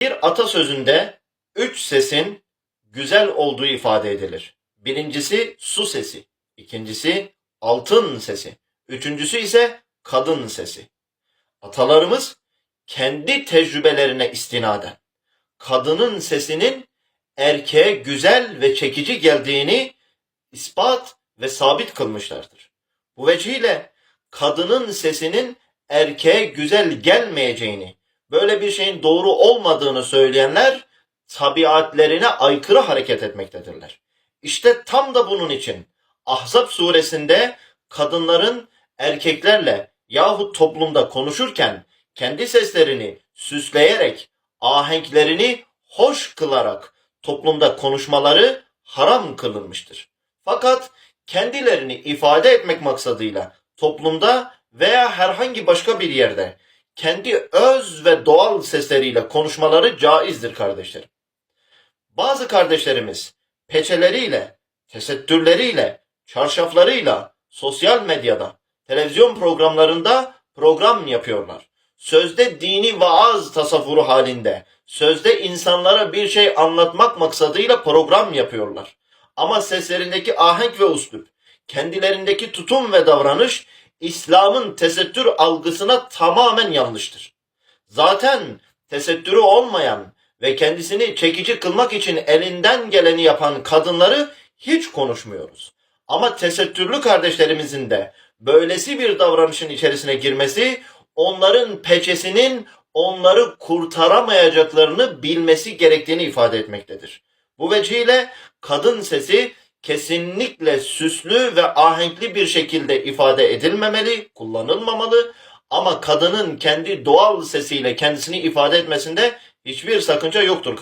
Bir atasözünde üç sesin güzel olduğu ifade edilir. Birincisi su sesi, ikincisi altın sesi, üçüncüsü ise kadın sesi. Atalarımız kendi tecrübelerine istinaden kadının sesinin erkeğe güzel ve çekici geldiğini ispat ve sabit kılmışlardır. Bu vecihle kadının sesinin erkeğe güzel gelmeyeceğini, böyle bir şeyin doğru olmadığını söyleyenler tabiatlerine aykırı hareket etmektedirler. İşte tam da bunun için Ahzab suresinde kadınların erkeklerle yahut toplumda konuşurken kendi seslerini süsleyerek, ahenklerini hoş kılarak toplumda konuşmaları haram kılınmıştır. Fakat kendilerini ifade etmek maksadıyla toplumda veya herhangi başka bir yerde kendi öz ve doğal sesleriyle konuşmaları caizdir kardeşlerim. Bazı kardeşlerimiz peçeleriyle, tesettürleriyle, çarşaflarıyla sosyal medyada, televizyon programlarında program yapıyorlar. Sözde dini vaaz tasavvuru halinde, sözde insanlara bir şey anlatmak maksadıyla program yapıyorlar. Ama seslerindeki ahenk ve uslup, kendilerindeki tutum ve davranış İslam'ın tesettür algısına tamamen yanlıştır. Zaten tesettürü olmayan ve kendisini çekici kılmak için elinden geleni yapan kadınları hiç konuşmuyoruz. Ama tesettürlü kardeşlerimizin de böylesi bir davranışın içerisine girmesi onların peçesinin onları kurtaramayacaklarını bilmesi gerektiğini ifade etmektedir. Bu vecihle kadın sesi kesinlikle süslü ve ahenkli bir şekilde ifade edilmemeli, kullanılmamalı ama kadının kendi doğal sesiyle kendisini ifade etmesinde hiçbir sakınca yoktur.